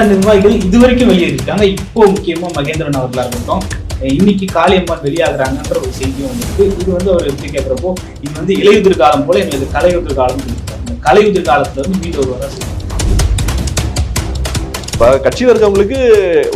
பல நிர்வாகிகள் இதுவரைக்கும் வெளியேறிருக்காங்க. இப்போ முக்கியமா மகேந்திரன் அவர்களா இருக்கட்டும் இன்னைக்கு காளியம்மன் வெளியாகிறாங்கன்ற ஒரு செய்தியும் வந்துருக்கு. இது வந்து அவர் எப்படி கேட்கிறப்போ இது வந்து இலையுதிர் காலம் போல எங்களுக்கு கலையுதிர் காலம் சொல்லியிருக்காங்க கலையுதிர் காலத்துல இருந்து மீண்டு வருவாரா சொல்லுங்க இப்போ கட்சியில் இருக்கவங்களுக்கு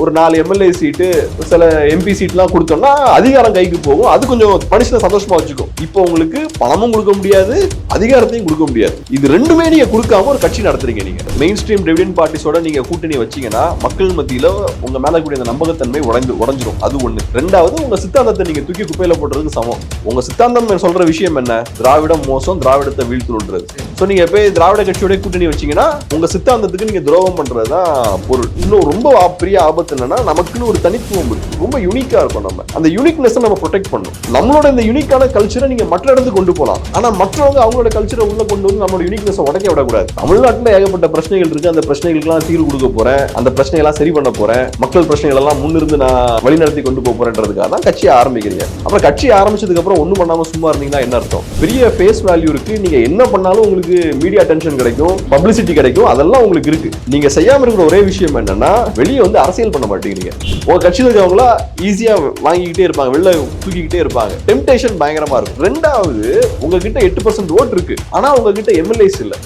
ஒரு நாலு எம்எல்ஏ சீட்டு சில எம்பி சீட்லாம் கொடுத்தோம்னா அதிகாரம் கைக்கு போகும். அது கொஞ்சம் மனுஷனை சந்தோஷமா வச்சுக்கும். இப்போ உங்களுக்கு பணமும் கொடுக்க முடியாது அதிகாரத்தையும் கொடுக்க முடியாது. இது ரெண்டுமே நீங்க கொடுக்காம ஒரு கட்சி நடத்துறீங்க நீங்க. மெயின் ஸ்ட்ரீம் டிவிடன் பார்ட்டிஸோட நீங்க கூட்டணி வச்சீங்கன்னா மக்கள் மத்தியில உங்க மேல கூடிய அந்த நம்பகத்தன்மை உடைந்து உடஞ்சிரும். அது ஒண்ணு. ரெண்டாவது உங்க சித்தாந்தத்தை நீங்க தூக்கி குப்பையில போடுறதுக்கு சமம். உங்க சித்தாந்தம் சொல்ற விஷயம் என்ன? திராவிடம் மோசம் திராவிடத்தை வீழ்த்துன்றது ஸோ நீங்க போய் திராவிட கட்சியோட கூட்டணி வச்சீங்கன்னா உங்க சித்தாந்தத்துக்கு நீங்க துரோகம் பண்றதுதான் பொருள் இன்னும் ரொம்ப பெரிய ஆபத்து என்னன்னா நமக்குன்னு ஒரு தனித்துவம் இருக்கு. ரொம்ப யூனிக்கா இருக்கும் நம்ம. அந்த யூனிக்னஸ் நம்ம ப்ரொடெக்ட் பண்ணணும். நம்மளோட இந்த யூனிக்கான கல்ச்சரை நீங்க மற்ற இடத்துக்கு கொண்டு போகலாம் ஆனா மற்றவங்க அவங்களோட கல்ச்சரை உள்ள கொண்டு வந்து நம்மளோட யூனிக்னஸ் உடைக்க விடக்கூடாது. தமிழ்நாட்டில் ஏகப்பட்ட பிரச்சனைகள் இருக்கு. அந்த பிரச்சனைகளுக்குலாம் தீர்வு கொடுக்க போறேன். அந்த பிரச்சனைகள்லாம் சரி பண்ண போறேன். மக்கள் பிரச்சனைகள் எல்லாம் முன்னிருந்து நான் வழிநடத்தி கொண்டு போக போறேன்றதுக்காக தான் கட்சியை ஆரம்பிக்கிறீங்க. அப்புறம் கட்சி ஆரம்பிச்சதுக்கு அப்புறம் ஒண்ணும் பண்ணாம சும்மா இருந்தீங்கன்னா என்ன அர்த்தம்? பெரிய ஃபேஸ் வேல்யூ இருக்கு. நீங்க என்ன பண்ணாலும் உங்களுக்கு மீடியா அட்டென்ஷன் கிடைக்கும். பப்ளிசிட்டி கிடைக்கும். அதெல்லாம் உங்களுக்கு இருக்கு. நீங்க செய்யாம இருக்கிற ஒரே விஷயம் என்னன்னா வெளியே வந்து அரசியல் பண்ண மாட்டேங்கிறீங்க. உங்க கட்சியில் இருக்கவங்களா ஈஸியா வாங்கிக்கிட்டே இருப்பாங்க வெளில தூக்கிக்கிட்டே இருப்பாங்க. டெம்டேஷன் பயங்கரமா இருக்கும். ரெண்டாவது உங்ககிட்ட எட்டு பர்சன்ட் ஓட் இருக்கு. ஆனா உங்ககிட்ட எம்எல்ஏஸ் இல்ல.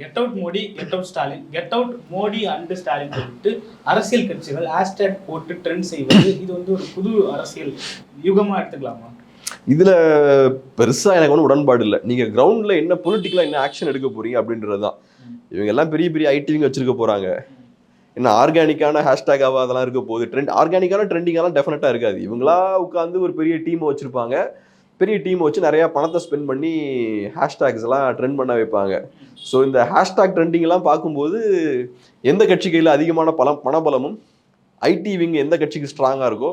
Get out Modi get out Stalin get out Modi and Stalin சொல்லிட்டு அரசியல் கட்சிகள் ஹேஷ்டேக் போட்டு ட்ரெண்ட் செய்வது இது வந்து ஒரு புது அரசியல் யுகமா எடுத்துக்கலாமா? இதில் பெருசாக எனக்கு ஒன்றும் உடன்பாடு இல்லை. நீங்கள் கிரவுண்டில் என்ன பொலிட்டிக்கலாக என்ன ஆக்ஷன் எடுக்க போகிறீங்க அப்படின்றது தான் இவங்க எல்லாம் பெரிய பெரிய ஐடிவிங்க வச்சுருக்க போகிறாங்க என்ன ஆர்கானிக்கான ஹேஷ்டேக்காக அதெல்லாம் இருக்க போகுது. ட்ரெண்ட் ஆர்கானிக்கான ட்ரெண்டிங்கெல்லாம் டெஃபினட்டாக இருக்காது. இவங்களா உட்காந்து ஒரு பெரிய டீமை வச்சுருப்பாங்க. பெரிய டீமை வச்சு நிறையா பணத்தை ஸ்பெண்ட் பண்ணி ஹேஷ்டேக்ஸ் எல்லாம் ட்ரெண்ட் பண்ண வைப்பாங்க. ஸோ இந்த ஹேஷ்டேக் ட்ரெண்டிங்லாம் பார்க்கும்போது எந்த கட்சி கையில் அதிகமான பலம் பணபலமும் ஐடி விங் எந்த கட்சிக்கு ஸ்ட்ராங்காக இருக்கோ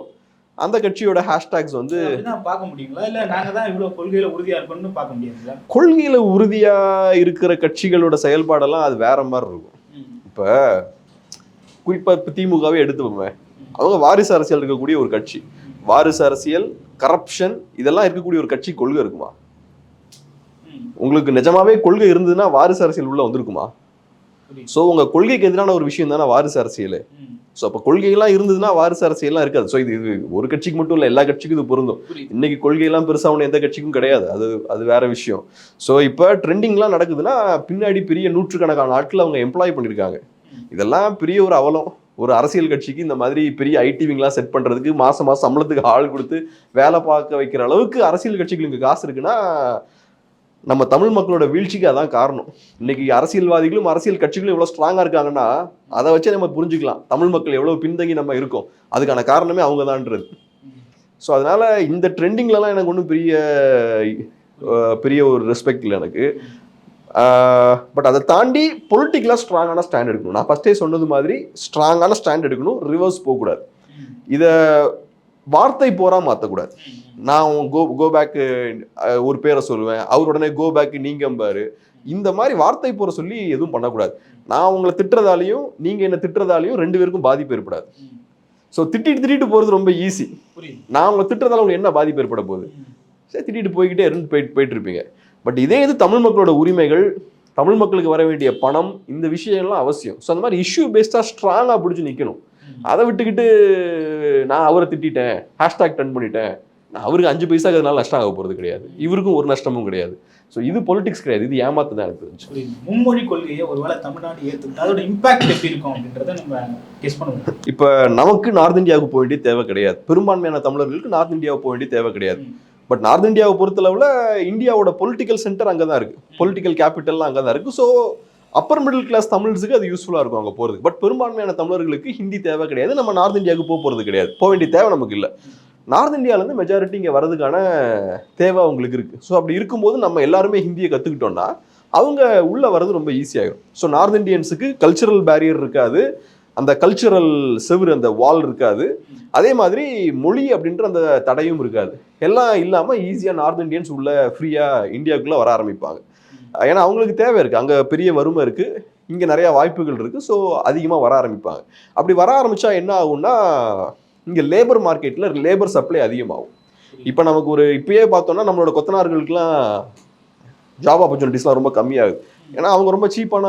அந்த கட்சியோட ஹேஷ்டேக்ஸ் வந்து பார்க்க முடியுங்களா? இல்ல நாங்க தான் இவ்வளவு கொள்கையில உறுதியா இருக்கணும்னு பார்க்க முடியாதுங்களா? கொள்கையில உறுதியா இருக்கிற கட்சிகளோட செயல்பாடெல்லாம் அது வேற மாதிரி இருக்கும். இப்ப குறிப்பா இப்ப திமுகவே எடுத்துப்போமே அவங்க வாரிசு அரசியல் இருக்கக்கூடிய ஒரு கட்சி. வாரிசு அரசியல் கரப்ஷன் இதெல்லாம் இருக்கக்கூடிய ஒரு கட்சி கொள்கை இருக்குமா? உங்களுக்கு நிஜமாவே கொள்கை இருந்ததுன்னா வாரிசு அரசியல் உள்ள வந்திருக்குமா. ஸோ உங்க கொள்கைக்கு எதிரான ஒரு விஷயம் தானே வாரிசு அரசியல். ஸோ அப்போ கொள்கையெல்லாம் இருந்ததுன்னா வாரிசு அரசியல்லாம் இருக்காது. ஸோ இது இது ஒரு கட்சிக்கு மட்டும் இல்லை எல்லா கட்சிக்கும் இது பொருந்தும். இன்னைக்கு கொள்கையெல்லாம் பெருசா ஒன்று எந்த கட்சிக்கும் கிடையாது. அது அது வேற விஷயம். ஸோ இப்போ ட்ரெண்டிங்லாம் நடக்குதுன்னா பின்னாடி பெரிய நூற்றுக்கணக்கான ஆட்கள் அவங்க எம்ப்ளாய் பண்ணியிருக்காங்க இதெல்லாம் பெரிய ஒரு அவலம். ஒரு அரசியல் கட்சிக்கு இந்த மாதிரி பெரிய ஐடிவிங்லாம் செட் பண்றதுக்கு மாசம் மாசம் சம்பளத்துக்கு ஆள் கொடுத்து வேலை பார்க்க வைக்கிற அளவுக்கு அரசியல் கட்சிகளுக்கு காசு இருக்குன்னா நம்ம தமிழ் மக்களோட வீழ்ச்சிக்கு அதான் காரணம். இன்னைக்கு அரசியல்வாதிகளும் அரசியல் கட்சிகளும் எவ்வளோ ஸ்ட்ராங்காக இருக்காங்கன்னா அதை வச்சே நம்ம புரிஞ்சுக்கலாம். தமிழ் மக்கள் எவ்வளோ பின்தங்கி நம்ம இருக்கோம். அதுக்கான காரணமே அவங்க தான்றது ஸோ அதனால் இந்த ட்ரெண்டிங்லலாம் எனக்கு ஒன்றும் பெரிய பெரிய ஒரு ரெஸ்பெக்ட் இல்லை எனக்கு. பட் அதை தாண்டி பொலிட்டிக்கலாக ஸ்ட்ராங்கான ஸ்டாண்ட் எடுக்கணும். நான் ஃபஸ்ட்டே சொன்னது மாதிரி ஸ்ட்ராங்கான ஸ்டாண்ட் எடுக்கணும். ரிவர்ஸ் போகக்கூடாது. இதை வார்த்தை போரா மாற்றக்கூடாது நான் கோ கோ பேக்கு ஒரு பேரை சொல்லுவேன். அவர் உடனே கோ பேக் நீங்கம்பாரு இந்த மாதிரி வார்த்தை போற சொல்லி எதுவும் பண்ணக்கூடாது. நான் உங்களை திட்டுறதாலையும் நீங்க என்ன திட்டுறதாலையும் ரெண்டு பேருக்கும் பாதிப்பு ஏற்படாது. ஸோ திட்டிட்டு திட்டிட்டு போறது ரொம்ப ஈஸி நான் உங்களை திட்டுறதால உங்களுக்கு என்ன பாதிப்பு ஏற்பட போகுது? சரி திட்டிட்டு போய்கிட்டே இருந்து போயிட்டு போயிட்டு இருப்பீங்க. பட் இதே இது தமிழ் மக்களோட உரிமைகள் தமிழ் மக்களுக்கு வர வேண்டிய பணம் இந்த விஷயம்லாம் அவசியம். ஸோ அந்த மாதிரி இஷ்யூ பேஸ்டாக ஸ்ட்ராங்காக பிடிச்சி நிற்கணும் அதை விட்டுக்கிட்டு நான் அவரை திட்டிட்டேன். ஹேஷ்டாக் டன் பண்ணிட்டேன். நான் அவருக்கு அஞ்சு பைசா அதனால நஷ்டம் ஆக போகிறது கிடையாது. இவருக்கும் ஒரு நஷ்டமும் கிடையாது. ஸோ இது பொலிட்டிக்ஸ் கிடையாது. இது ஏமாத்து தான் எனக்கு தெரிஞ்சு. மும்மொழி கொள்கையை ஒருவேளை தமிழ்நாடு ஏத்துக்கிட்டா அதோட இம்பாக்ட் எப்படி இருக்கும் அப்படின்றத நம்ம கெஸ் பண்ணுவோம். இப்போ நமக்கு நார்த் இந்தியாவுக்கு போக வேண்டிய தேவை கிடையாது. பெரும்பான்மையான தமிழர்களுக்கு நார்த் இந்தியாவுக்கு போக வேண்டிய தேவை கிடையாது. பட் நார்த் இந்தியாவை பொறுத்தளவில் இந்தியாவோட பொலிட்டிக்கல் சென்டர் அங்கே தான் இருக்கு. பொலிட்டிக்கல் கேபிட்டல்லாம் அங்கே தான் இருக்கு. ஸோ அப்பர் மிடில் கிளாஸ் தமிழ்ஸுக்கு அது யூஸ்ஃபுல்லாக இருக்கும் அங்கே போகிறதுக்கு பட் பெரும்பான்மையான தமிழர்களுக்கு ஹிந்தி தேவை கிடையாது. நம்ம நார்த் இந்தியாவுக்கு போக போகிறது கிடையாது. போக வேண்டிய தேவை நமக்கு இல்லை. நார்த் இந்தியாவிலேருந்து மெஜாரிட்டி இங்கே வரதுக்கான தேவை அவங்களுக்கு இருக்குது ஸோ அப்படி இருக்கும்போது நம்ம எல்லாருமே ஹிந்தியை கற்றுக்கிட்டோன்னா அவங்க உள்ளே வர்றது ரொம்ப ஈஸியாகும் ஸோ நார்த் இந்தியன்ஸுக்கு கல்ச்சுரல் பேரியர் இருக்காது. அந்த கல்ச்சுரல் செவுரு அந்த வால் இருக்காது. அதே மாதிரி மொழி அப்படின்ற அந்த தடையும் இருக்காது. எல்லாம் இல்லாமல் ஈஸியாக நார்த் இந்தியன்ஸ் உள்ள ஃப்ரீயாக இந்தியாவுக்குள்ளே வர ஆரம்பிப்பாங்க. ஏன்னா அவங்களுக்கு தேவை இருக்குது அங்கே பெரிய வறுமை இருக்குது இங்கே நிறையா வாய்ப்புகள் இருக்குது ஸோ அதிகமாக வர ஆரம்பிப்பாங்க. அப்படி வர ஆரம்பித்தா என்ன ஆகும்னா இங்கே லேபர் மார்க்கெட்டில் லேபர் சப்ளை அதிகமாகும். இப்போ நமக்கு ஒரு இப்பயே பார்த்தோம்னா நம்மளோட கொத்தனார்களுக்கெலாம் ஜாப் ஆப்பர்ச்சுனிட்டிஸ்லாம் ரொம்ப கம்மியாகுது. ஏன்னா அவங்க ரொம்ப சீப்பான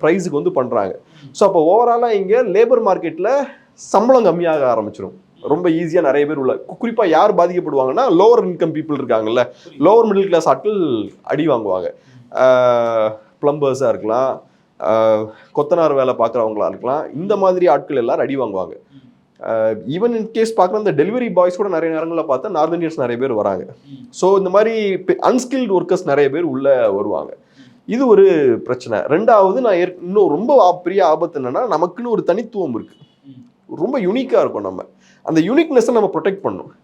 ப்ரைஸுக்கு வந்து பண்ணுறாங்க ஸோ அப்போ ஓவராலாக இங்கே லேபர் மார்க்கெட்டில் சம்பளம் கம்மியாக ஆரம்பிச்சிடும் ரொம்ப ஈஸியாக நிறைய பேர் உள்ள குறிப்பாக யார் பாதிக்கப்படுவாங்கன்னா லோவர் இன்கம் பீப்புள் இருக்காங்கல்ல லோவர் மிடில் கிளாஸ் ஆட்கள் அடி வாங்குவாங்க. ப்ளம்பர்ஸாக இருக்கலாம் கொத்தனார் வேலை பார்க்குறவங்களா இருக்கலாம் இந்த மாதிரி ஆட்கள் எல்லாம் அடி வாங்குவாங்க. ஈவன் இன் கேஸ் பார்க்குற இந்த டெலிவரி பாய்ஸ் கூட நிறைய நேரங்களில் பார்த்தா நார்த் இந்தியன்ஸ் நிறைய பேர் வராங்க. ஸோ இந்த மாதிரி அன்ஸ்கில்டு ஒர்க்கர்ஸ் நிறைய பேர் உள்ளே வருவாங்க. இது ஒரு பிரச்சனை. ரெண்டாவது நான் ஏற்- இன்னும் ரொம்ப பெரிய ஆபத்து என்னன்னா நமக்குன்னு ஒரு தனித்துவம் இருக்குது ரொம்ப யூனிக்காக இருக்கும் நம்ம. அந்த யூனிக்னஸை நம்ம ப்ரொடெக்ட் பண்ணணும்.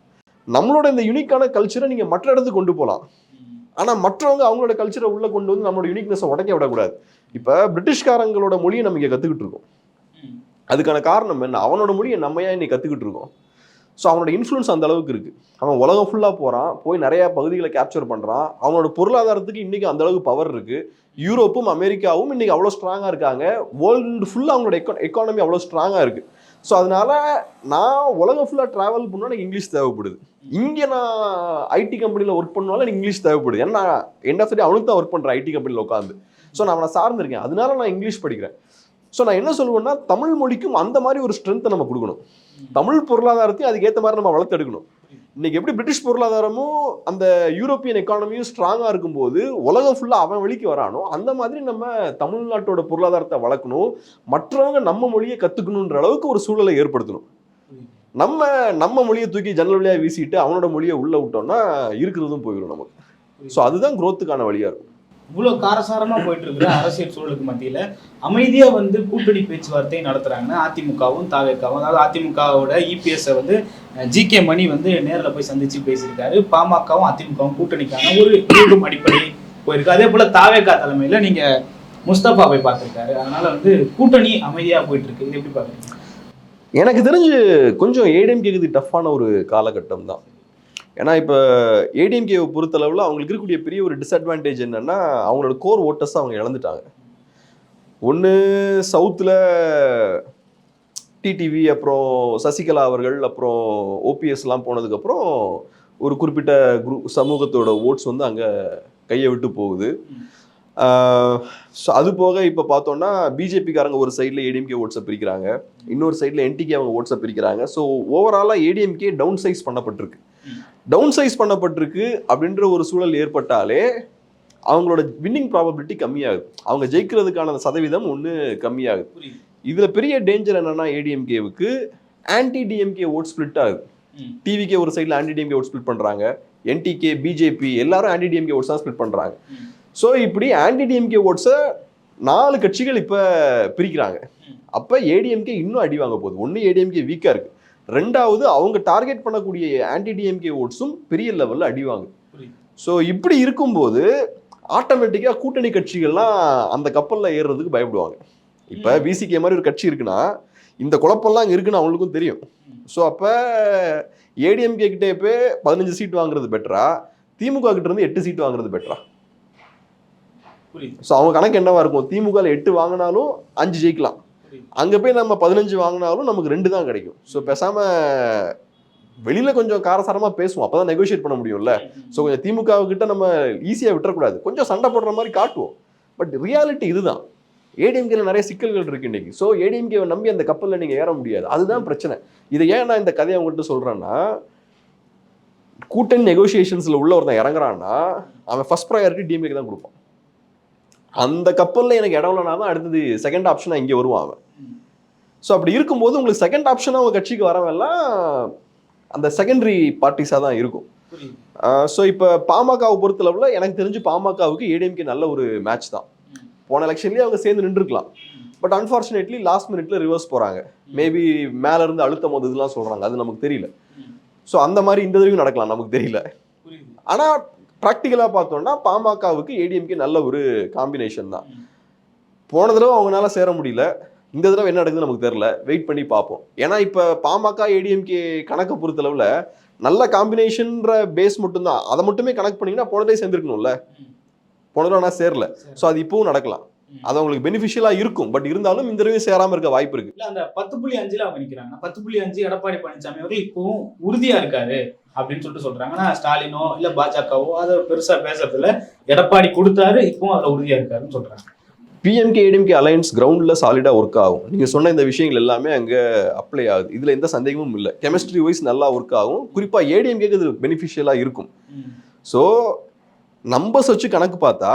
நம்மளோட இந்த யூனிக்கான கல்ச்சரை நீங்கள் மற்ற இடத்துக்கு கொண்டு போகலாம். ஆனால் மற்றவங்க அவங்களோட கல்ச்சரை உள்ளே கொண்டு வந்து நம்மளோட யூனிக்னஸை உடைக்க விடக்கூடாது. இப்போ பிரிட்டிஷ்காரங்களோட மொழியை நம்ம இங்கே கற்றுக்கிட்டு இருக்கோம். அதுக்கான காரணம் என்ன? அவனோட மொழியை நம்ம ஏன் இன்னைக்கு கற்றுக்கிட்டு இருக்கோம்? ஸோ அவனோட இன்ஃப்ளூன்ஸ் அந்த அளவுக்கு இருக்குது அவன் உலகம் ஃபுல்லாக போகிறான் போய் நிறையா பகுதிகளை கேப்சர் பண்ணுறான் அவனோட பொருளாதாரத்துக்கு இன்றைக்கி அந்தளவுக்கு பவர் இருக்குது யூரோப்பும் அமெரிக்காவும் இன்றைக்கி அவ்வளோ ஸ்ட்ராங்காக இருக்காங்க. வேர்ல்டு ஃபுல்லாக அவங்களோட எக்கோ எக்கானமி அவ்வளோ ஸ்ட்ராங்காக இருக்குது ஸோ அதனால நான் உலகம் ஃபுல்லாக ட்ராவல் பண்ணால் எனக்கு இங்கிலீஷ் தேவைப்படுது. இங்கே நான் ஐடி கம்பெனியில் ஒர்க் பண்ணாலும் எனக்கு இங்கிலீஷ் தேவைப்படுது. ஏன்னா எண்ட் ஆஃப் அவனுக்கு தான் ஒர்க் பண்ணுறேன் ஐடி கம்பெனியில் உட்காந்து ஸோ நான் அவனை சார்ந்திருக்கேன். அதனால நான் இங்கிலீஷ் படிக்கிறேன். ஸோ நான் என்ன சொல்லுவேன்னா தமிழ் மொழிக்கும் அந்த மாதிரி ஒரு ஸ்ட்ரென்த்தை நம்ம கொடுக்கணும். தமிழ் பொருளாதாரத்தையும் அதுக்கேற்ற மாதிரி நம்ம வளர்த்தெடுக்கணும். இன்னைக்கு எப்படி பிரிட்டிஷ் பொருளாதாரமும் அந்த யூரோப்பியன் எக்கானமியும் ஸ்ட்ராங்காக இருக்கும்போது உலகம் ஃபுல்லாக அவன் வெளிக்கு வரானோ அந்த மாதிரி நம்ம தமிழ்நாட்டோட பொருளாதாரத்தை வளர்க்கணும் மற்றவங்க நம்ம மொழியை கற்றுக்கணுன்ற அளவுக்கு ஒரு சூழலை ஏற்படுத்தணும். நம்ம நம்ம மொழியை தூக்கி ஜன்னல் வழியாக வீசிட்டு அவனோட மொழியை உள்ள விட்டோம்னா இருக்கிறதும் போயிடும் நமக்கு. ஸோ அதுதான் குரோத்துக்கான வழியாக வழியா இருக்கும். இவ்வளோ காரசாரமாக போயிட்டு இருக்கிற அரசியல் சூழலுக்கு மத்தியில் அமைதியாக வந்து கூட்டணி பேச்சுவார்த்தை நடத்துகிறாங்கன்னா அதிமுகவும் தாவேக்காவும். அதாவது அதிமுகவோட இபிஎஸ் வந்து ஜி கே மணி வந்து நேரில் போய் சந்திச்சு பேசியிருக்காரு. பாமகவும் அதிமுகவும் கூட்டணிக்கான ஒரு ஈடும் அடிப்படை போயிருக்கு. அதே போல் தாவேக்கா தலைமையில் நீங்கள் முஸ்தபா போய் பார்த்துருக்காரு. அதனால வந்து கூட்டணி அமைதியாக போயிட்டுருக்கு. இது எப்படி பார்க்குறீங்க? எனக்கு தெரிஞ்சு கொஞ்சம் ஏடிஎம்கேக்கு இது டஃப்பான ஒரு காலகட்டம் தான். ஏன்னா இப்போ ஏடிஎம்கேவை பொறுத்தளவில் அவங்களுக்கு இருக்கக்கூடிய பெரிய ஒரு டிஸ்அட்வான்டேஜ் என்னென்னா அவங்களோட கோர் ஓட்டர்ஸ் அவங்க இழந்துட்டாங்க. ஒன்று சவுத்தில் டிடிவி அப்புறம் சசிகலா அவர்கள் அப்புறம் ஓபிஎஸ்லாம் போனதுக்கப்புறம் ஒரு குறிப்பிட்ட குரூப் சமூகத்தோட ஓட்ஸ் வந்து அங்கே கையை விட்டு போகுது. ஸோ அது போக இப்போ பார்த்தோன்னா பிஜேபிக்காரங்க ஒரு சைடில் ஏடிஎம்கே ஓட்ஸை பிரிக்கிறாங்க. இன்னொரு சைடில் என்டிகே அவங்க ஓட்ஸை பிரிக்கிறாங்க. ஸோ ஓவராலாக ஏடிஎம்கே டவுன் சைஸ் பண்ணப்பட்டிருக்கு. டவுன் சைஸ் பண்ணப்பட்டிருக்கு அப்படின்ற ஒரு சூழல் ஏற்பட்டாலே அவங்களோட வின்னிங் ப்ராபபிலிட்டி கம்மியாகுது. அவங்க ஜெயிக்கிறதுக்கான சதவீதம் ஒன்று கம்மியாகுது. இதில் பெரிய டேஞ்சர் என்னன்னா ஏடிஎம்கேவுக்கு ஆன்டி டிஎம்கே ஓட் ஸ்பிளிட் ஆகுது. டிவிகே ஒரு சைடில் ஆன்டி டிஎம்கே ஓட் ஸ்பிளிட் பண்ணுறாங்க என்டிகே பிஜேபி எல்லாரும் ஆன்டி டிஎம்கே ஓட்ஸ் தான் ஸ்பிளிட் பண்ணுறாங்க. ஸோ இப்படி ஆன்டி டிஎம்கே ஓட்ஸை நாலு கட்சிகள் இப்போ பிரிக்கிறாங்க. அப்போ ஏடிஎம்கே இன்னும் அடி வாங்க போகுது. ஒன்று ஏடிஎம்கே வீக்காக இருக்கு. ரெண்டாவது அவங்க டார்கெட் பண்ணக்கூடிய ஆன்டி டிஎம்கே ஓட்ஸும் பெரிய லெவலில் அடி வாங்குது புரியுது. ஸோ இப்படி இருக்கும்போது ஆட்டோமேட்டிக்காக கூட்டணி கட்சிகள்லாம் அந்த கப்பலில் ஏறுறதுக்கு பயப்படுவாங்க. இப்போ விசிகே மாதிரி ஒரு கட்சி இருக்குன்னா இந்த குழப்பம்லாம் அங்கே இருக்குன்னு அவங்களுக்கும் தெரியும். ஸோ அப்போ ஏடிஎம்கே கிட்டே போய் பதினஞ்சு சீட் வாங்குறது பெட்டரா திமுக கிட்ட இருந்து எட்டு சீட் வாங்குறது பெட்டரா ஸோ அவங்க கணக்கு என்னவா இருக்கும்? திமுக எட்டு வாங்கினாலும் அஞ்சு ஜெயிக்கலாம். அங்கே போய் நம்ம பதினஞ்சு வாங்கினாலும் நமக்கு ரெண்டு தான் கிடைக்கும். ஸோ பேசாமல் வெளியில் கொஞ்சம் காரசாரமாக பேசுவோம். அப்போ தான் நெகோஷியேட் பண்ண முடியும்ல. ஸோ கொஞ்சம் திமுக கிட்ட நம்ம ஈஸியாக விட்டுறக்கூடாது. கொஞ்சம் சண்டை போடுற மாதிரி காட்டுவோம். பட் ரியாலிட்டி இதுதான். ஏடிஎம்கேல நிறைய சிக்கல்கள் இருக்கு இன்னைக்கு. ஸோ ஏடிஎம்கேவை நம்பி அந்த கப்பலில் நீங்கள் ஏற முடியாது. அதுதான் பிரச்சனை. இதை ஏன் நான் இந்த கதையை உங்கள்கிட்ட சொல்கிறேன்னா கூட்டணி நெகோசியேஷன்ஸில் உள்ள ஒருத்தன் இறங்குறான்னா அவன் ஃபஸ்ட் ப்ரையாரிட்டி டிஎம்கேக்கு தான் கொடுப்பான். அந்த கப்பலில் எனக்கு இடம் இல்லைனா தான் அடுத்தது செகண்ட் ஆப்ஷனாக இங்கே வருவான் அவன். ம். ஸோ அப்படி இருக்கும்போது உங்களுக்கு செகண்ட் ஆப்ஷனாக அவங்க கட்சிக்கு வரவெல்லாம் அந்த செகண்டரி பார்ட்டிஸாக தான் இருக்கும். ஸோ இப்போ பாமகவை பொறுத்தளவில் எனக்கு தெரிஞ்சு பாமகவுக்கு ஏடிஎம்கே நல்ல ஒரு மேட்ச் தான். போன எலெக்ஷன்லேயே அவங்க சேர்ந்து நின்றுருக்கலாம். பட் அன்ஃபார்ச்சுனேட்லி லாஸ்ட் மினிட்ல ரிவர்ஸ் போகிறாங்க மேபி மேல இருந்து அழுத்தம் இதெல்லாம் சொல்கிறாங்க அது நமக்கு தெரியல. ஸோ அந்த மாதிரி இந்த தடவையும் நடக்கலாம். நமக்கு தெரியல. ஆனால் ப்ராக்டிக்கலாக பார்த்தோம்னா பாமகவுக்கு ஏடிஎம்கே நல்ல ஒரு காம்பினேஷன் தான். போன தடவை அவங்களால சேர முடியல. இந்த தடவை என்ன நடக்குதுன்னு நமக்கு தெரியல. வெயிட் பண்ணி பார்ப்போம். ஏன்னா இப்போ பாமக ஏடிஎம்கே கணக்கை பொறுத்தளவில் நல்ல காம்பினேஷன்ற பேஸ் மட்டும்தான். அதை மட்டுமே கணக்கு பண்ணீங்கன்னா போனதே சேர்ந்துருக்கணும்ல. போன தடவை ஆனால் சேரல. ஸோ அது இப்பவும் நடக்கலாம். அது அவங்களுக்கு பெனிஃபிஷியலா இருக்கும். பட் இருந்தாலும் இந்த தடவை சேராம இருக்க வாய்ப்பு இருக்கு. இல்ல அந்த பத்து புள்ளி அஞ்சுல அவங்க நிக்கிறாங்க. பத்து புள்ளி அஞ்சு எடப்பாடி பழனிசாமி அவர்கள் இப்பவும் உறுதியா இருக்காரு. அப்படின்னு சொல்லிட்டு சொல்றாங்க. ஆனா ஸ்டாலினோ இல்ல பாஜகவோ அதை பெருசா பேசுறதுல எடப்பாடி கொடுத்தாரு இப்பவும் அதுல உறுதியா இருக்காருன்னு சொல்றாங்க. பிஎம்கே ஏடிஎம்கே அலையன்ஸ் கிரவுண்ட்ல சாலிடா ஒர்க் ஆகும். நீங்க சொன்ன இந்த விஷயங்கள் எல்லாமே அங்க அப்ளை ஆகுது. இதுல எந்த சந்தேகமும் இல்லை. கெமிஸ்ட்ரி வைஸ் நல்லா ஒர்க் ஆகும். குறிப்பா ஏடிஎம்கேக்கு இது பெனிஃபிஷியலா இருக்கும். ஸோ நம்பர்ஸ் வச்சு கணக்கு பார்த்தா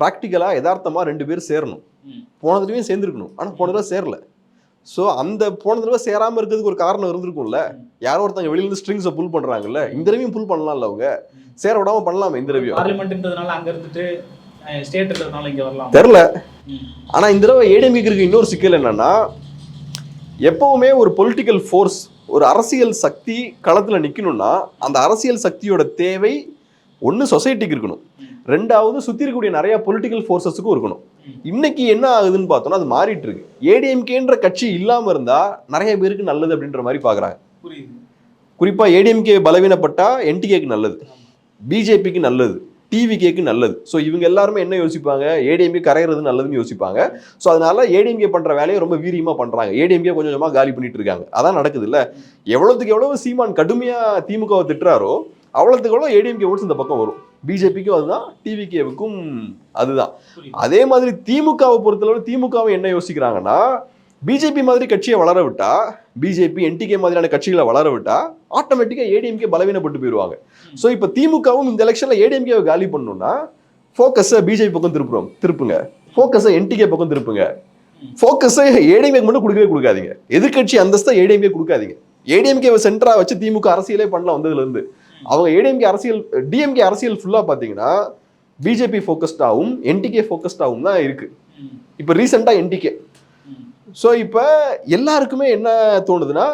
ப்ராக்டிக்கலாக யதார்த்தமாக ரெண்டு பேர் சேரணும். ம். போன தடவையும் சேர்ந்துருக்கணும். ஆனால் போன தடவை சேரல. ஸோ அந்த போன தடவை சேராமல் இருக்கிறதுக்கு ஒரு காரணம் இருந்திருக்கும்ல. யாரோ ஒருத்தங்க வெளியிலேருந்து ஸ்ட்ரிங்ஸை புல் பண்ணுறாங்கல்ல இந்த தடவையும் புல் பண்ணலாம்ல அவங்க? சேர விடாம பண்ணலாமே இந்த தடவையும். பார்லிமெண்ட்ன்றதுனால அங்க இருந்துட்டு ஸ்டேட்ன்றதுனால இங்க வரலாம்? தெரில. ஆனால் இந்த தடவை ஏடிஎம்கேக்கு இருக்க இன்னொரு சிக்கல் என்னன்னா எப்பவுமே ஒரு பொலிட்டிக்கல் ஃபோர்ஸ் ஒரு அரசியல் சக்தி களத்தில் நிற்கணும்னா அந்த அரசியல் சக்தியோட தேவை ஒன்று சொசைட்டிக்கு இருக்கணும். ரெண்டாவது சுற்றி இருக்கக்கூடிய நிறைய பொலிட்டிக்கல் ஃபோர்ஸஸுக்கும் இருக்கணும். இன்னைக்கு என்ன ஆகுதுன்னு பார்த்தோம்னா அது மாறிட்டு இருக்கு ஏடிஎம்கேன்ற கட்சி இல்லாமல் இருந்தால் நிறைய பேருக்கு நல்லது அப்படின்ற மாதிரி பார்க்குறாங்க. புரியுது. குறிப்பாக ஏடிஎம்கே பலவீனப்பட்டா என்டிகேக்கு நல்லது. பிஜேபிக்கு நல்லது. டிவிகேக்கு நல்லது. ஸோ இவங்க எல்லாருமே என்ன யோசிப்பாங்க? ஏடிஎம்கே கரையிறது நல்லதுன்னு யோசிப்பாங்க. ஸோ அதனால ஏடிஎம்கே பண்ற வேலையை ரொம்ப வீரியமா பண்றாங்க. ஏடிஎம்கே கொஞ்சம் கொஞ்சமா காலி பண்ணிட்டு இருக்காங்க. அதான் நடக்குது இல்ல எவ்வளவுக்கு எவ்வளவு சீமான் கடுமையா திமுகவை திட்டுறாரோ அவ்வளவுக்கு ஏடிஎம்கே ஓட்ஸ் இந்த பக்கம் வரும். பிஜேபிக்கும் அதுதான் டிவிகேவுக்கும் அதுதான். அதே மாதிரி திமுகவை பொறுத்தளவு திமுகவை என்ன யோசிக்கிறாங்கன்னா பிஜேபி மாதிரி கட்சியை வளர விட்டா பிஜேபி என்டிகே மாதிரியான கட்சிகளை வளர விட்டா ஆட்டோமேட்டிக்காக ஏடிஎம்கே பலவீனப்பட்டு போயிடுவாங்க. ஸோ இப்போ திமுகவும் இந்த எலெக்ஷனில் ஏடிஎம்கேவை காலி பண்ணணும்னா ஃபோக்கஸை பிஜேபி பக்கம் திருப்புறோம் திருப்புங்க. ஃபோக்கஸை என்டிகே பக்கம் திருப்புங்க. ஃபோக்கஸை ஏடிஎம்கே மட்டும் கொடுக்கவே கொடுக்காதீங்க. எதிர்க்கட்சி அந்தஸ்தை ஏடிஎம்கே கொடுக்காதீங்க. ஏடிஎம்கேவை சென்டராக வச்சு திமுக அரசியலே பண்ணலாம் வந்ததுலேருந்து அவங்க ஏடிஎம்கே அரசியல் டிஎம்கே அரசியல் ஃபுல்லா பாத்தீங்கன்னா பிஜேபி ஃபோக்கஸ்டாகவும் என்டிகே ஃபோக்கஸ்டாகவும் தான் இருக்கு ம். இப்போ ரீசெண்டாக என்டிகே. ஸோ இப்போ எல்லாருக்குமே என்ன தோணுதுன்னா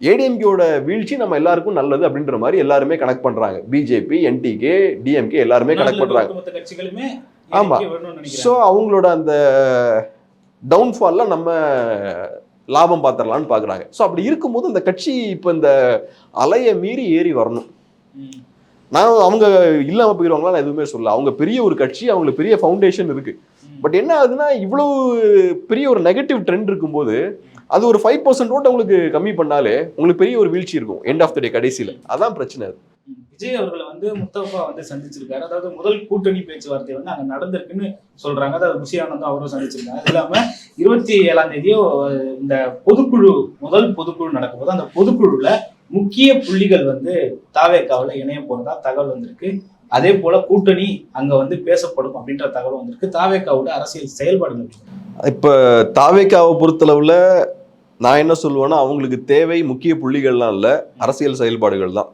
ஏடிஎம்கேவோட வீழ்ச்சி நம்ம எல்லாருக்கும் நல்லது அப்படின்ற மாதிரி எல்லாருமே கனெக்ட் பண்றாங்க பிஜேபி என்டிகே டிஎம்கே எல்லாருமே கனெக்ட் நாட்டுல இருக்க பண்றாங்க ஒட்டுமொத்த கட்சிகளுமே ஆமா. ADK வரணும்னு நினைக்கிறாங்க. ஸோ அவங்களோட அந்த டவுன்ஃபால்ல நம்ம லாபம் பார்த்துடலான்னு பார்க்குறாங்க ஸோ அப்படி இருக்கும்போது அந்த கட்சி இப்போ இந்த அலையை மீறி ஏறி வரணும். நான் அவங்க இல்லாமல் போயிடுவாங்களா நான் எதுவுமே சொல்ல அவங்க பெரிய ஒரு கட்சி அவங்களுக்கு பெரிய ஃபவுண்டேஷன் இருக்கு ம். பட் என்ன ஆகுதுன்னா இவ்வளவு பெரிய ஒரு நெகட்டிவ் ட்ரெண்ட் இருக்கும்போது அது ஒரு ஃபைவ் பர்சன்ட் ஓட்ட உங்களுக்கு கம்மி பண்ணாலே உங்களுக்கு பெரிய ஒரு வீழ்ச்சி இருக்கும் எண்ட் ஆஃப் த டே கடைசியில். அதான் பிரச்சனை. விஜய் அவர்களை வந்து முத்தபா வந்து சந்திச்சிருக்காரு. அதாவது முதல் கூட்டணி பேச்சுவார்த்தை வந்து அங்க நடந்திருக்குன்னு சொல்றாங்க. அதாவது புஷியானந்தும் அவரும் சந்திச்சிருக்காங்க அது இல்லாம இருபத்தி ஏழாம் தேதியோ இந்த பொதுக்குழு முதல் பொதுக்குழு நடக்கும்போது அந்த பொதுக்குழுல முக்கிய புள்ளிகள் வந்து தாவேக்காவில் இணைய போறதா தகவல் வந்திருக்கு. அதே போல கூட்டணி அங்க வந்து பேசப்படும் அப்படின்ற தகவல் வந்திருக்கு. தாவேக்காவோட அரசியல் செயல்பாடுகள் இப்போ தாவேக்காவை பொறுத்தளவில் நான் என்ன சொல்லுவேன்னா அவங்களுக்கு தேவை முக்கிய புள்ளிகள்லாம் இல்லை அரசியல் செயல்பாடுகள் தான்.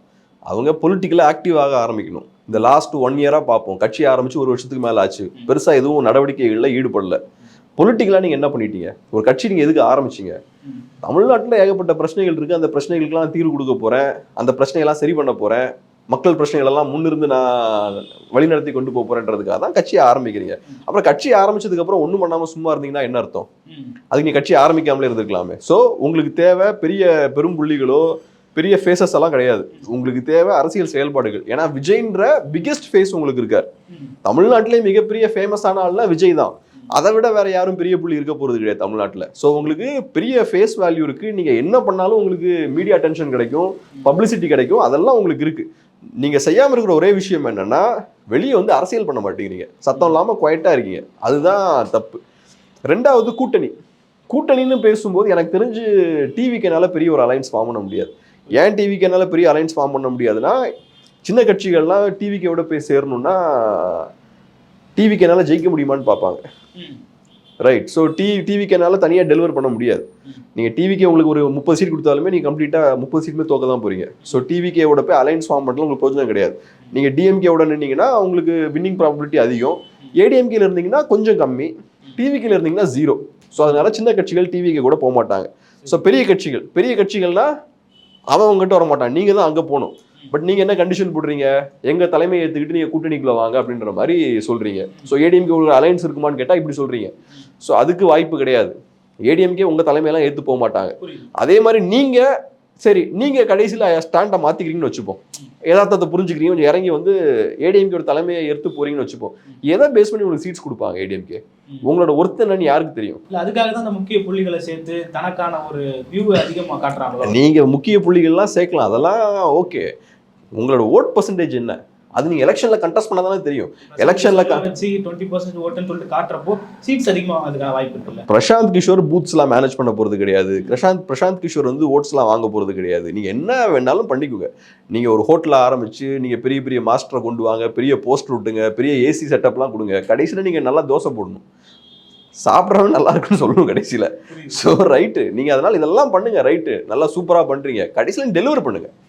அவங்க பொலிட்டிக்கலாக ஆக்டிவ் ஆக ஆரம்பிக்கணும். இந்த லாஸ்ட் ஒன் இயராக பார்ப்போம். கட்சி ஆரம்பித்து ஒரு வருஷத்துக்கு மேலே ஆச்சு. பெருசாக எதுவும் நடவடிக்கைகளில் ஈடுபடல. பொலிட்டிக்கலாக நீங்கள் என்ன பண்ணிட்டீங்க? ஒரு கட்சி நீங்கள் எதுக்கு ஆரம்பிச்சீங்க? தமிழ்நாட்டில் ஏகப்பட்ட பிரச்சனைகள் இருக்குது அந்த பிரச்சனைகளுக்கெல்லாம் தீர்வு கொடுக்க போகிறேன் அந்த பிரச்சனைகள்லாம் சரி பண்ண போகிறேன் மக்கள் பிரச்சனைகள் எல்லாம் முன்னிருந்து நான் வழிநடத்தி கொண்டு போக போறேன்றதுக்காக தான் கட்சியை ஆரம்பிக்கிறீங்க. அப்புறம் கட்சி ஆரம்பிச்சதுக்கு அப்புறம் ஒன்றும் பண்ணாமல் சும்மா இருந்தீங்கன்னா என்ன அர்த்தம்? அதுக்கு நீ கட்சி ஆரம்பிக்காமலே இருந்திருக்கலாமே. ஸோ உங்களுக்கு தேவை பெரிய பெரும் புள்ளிகளோ பெரிய ஃபேஸஸ் எல்லாம் கிடையாது. உங்களுக்கு தேவை அரசியல் செயல்பாடுகள். ஏன்னா விஜய்ன்ற பிக்கெஸ்ட் ஃபேஸ் உங்களுக்கு இருக்கார். தமிழ்நாட்டிலே மிகப்பெரிய ஃபேமஸான ஆள்னா விஜய் தான். அதை விட வேற யாரும் பெரிய புள்ளி இருக்க போறது கிடையாது தமிழ்நாட்டில். ஸோ உங்களுக்கு பெரிய ஃபேஸ் வேல்யூ இருக்கு. நீங்க என்ன பண்ணாலும் உங்களுக்கு மீடியா அட்டென்ஷன் கிடைக்கும் பப்ளிசிட்டி கிடைக்கும். அதெல்லாம் உங்களுக்கு இருக்கு. நீங்க செய்யாம இருக்கிற ஒரே விஷயம் என்னன்னா வெளியே வந்து அரசியல் பண்ண மாட்டேங்கிறீங்க. சத்தம் இல்லாம குவைட்டா இருக்கீங்க. அதுதான் தப்பு. ரெண்டாவது கூட்டணி. கூட்டணின்னு பேசும்போது எனக்கு தெரிஞ்சு டிவிக்கனால பெரிய ஒரு அலைன்ஸ் ஃபார்ம் பண்ண முடியாது. ஏன் டிவிக்கனால பெரிய அலைன்ஸ் ஃபார்ம் பண்ண முடியாதுன்னா சின்ன கட்சிகள்லாம் டிவிக்கோட போய் சேரணும்னா டிவிக்கனால ஜெயிக்க முடியுமான்னு பார்ப்பாங்க. ரைட் ஸோ டி டிவிக்கனால தனியாக டெலிவர் பண்ண முடியாது. நீங்கள் டிவிக்கே உங்களுக்கு ஒரு முப்பது சீட் கொடுத்தாலுமே நீங்கள் கம்ப்ளீட்டாக முப்பது சீட்டுமே தோக்க தான் போகிறீங்க ஸோ டிவிகேவோட போய் அலைன்ஸ் ஃபார்ம் பண்ணலாம் உங்களுக்கு பிரயோஜனம் கிடையாது. நீங்கள் டிஎம்கேவோட நின்னீங்கன்னா உங்களுக்கு வின்னிங் ப்ராபபிலிட்டி அதிகம். ஏடிஎம்கேல இருந்தீங்கன்னா கொஞ்சம் கம்மி. டிவிக்கேல இருந்தீங்கன்னா ஜீரோ ஸோ அதனால சின்ன கட்சிகள் டிவிக்கு கூட போக மாட்டாங்க. ஸோ பெரிய கட்சிகள் பெரிய கட்சிகள்னா அவன் உங்ககிட்ட வர மாட்டான். நீங்கள் தான் அங்கே போகணும். பட் நீங்கள் என்ன கண்டிஷன் போடுறீங்க? எங்கள் தலைமையை ஏற்றுக்கிட்டு நீங்கள் கூட்டணிக்குள்ள வாங்க அப்படின்ற மாதிரி சொல்கிறீங்க ஸோ ஏடிஎம்கே ஒரு அலைன்ஸ் இருக்குமான்னு கேட்டால் இப்படி சொல்கிறீங்க ஸோ அதுக்கு வாய்ப்பு கிடையாது. ஏடிஎம்கே உங்கள் தலைமையெல்லாம் ஏற்று போக மாட்டாங்க. அதே மாதிரி நீங்கள் சரி நீங்க கடைசியில ஸ்டாண்டை மாத்திக்கிறீங்கன்னு வச்சுப்போம். யதார்த்தத்தை புரிஞ்சுக்கிறீங்க கொஞ்சம் இறங்கி வந்து ஏடிஎம்கே ஒரு தலைமையை எடுத்து போறீங்கன்னு வச்சுப்போம். எதை பேஸ் பண்ணி உங்களுக்கு சீட்ஸ் கொடுப்பாங்க ஏடிஎம்கே. உங்களோட ஒர்த் என்னன்னு யாருக்கு தெரியும்? இல்ல அதுக்காக தான் அந்த முக்கிய புள்ளிகளை சேர்த்து தனக்கான ஒரு வியூவை அதிகமா காட்டுறாங்களோ? நீங்க முக்கிய புள்ளிகள்லாம் சேர்க்கலாம். அதெல்லாம் ஓகே உங்களோட ஓட் பர்சன்டேஜ் என்ன? அது நீங்க எலெக்ஷன்ல கண்டெஸ்ட் பண்ணாதானே தெரியும். எலெக்ஷன்ல காட்டுறப்போ சீட்ஸ் அதிகமாக அதுக்கான வாய்ப்பு இருக்குல்ல. பிரசாந்த் கிஷோர் பூத்ஸ்லாம் மேனேஜ் பண்ண போறது கிடையாது. பிரசாந்த் பிரசாந்த் கிஷோர் வந்து ஓட்ஸ்லாம் வாங்க போறது கிடையாது. நீங்க என்ன வேணாலும் பண்ணிக்கோங்க. நீங்க ஒரு ஹோட்டல ஆரம்பிச்சு நீங்க பெரிய பெரிய மாஸ்டரை கொண்டு வாங்க பெரிய போஸ்ட் விட்டுங்க பெரிய ஏசி செட்டப்லாம் கொடுங்க. கடைசியில நீங்க நல்லா தோசை போடணும். சாப்பிட்றவன் நல்லா இருக்குன்னு சொல்லணும் கடைசியில. ஸோ ரைட்டு நீங்க அதனால இதெல்லாம் பண்ணுங்க ரைட்டு நல்லா சூப்பரா பண்றீங்க. கடைசியில டெலிவரி பண்ணுங்க. ம்.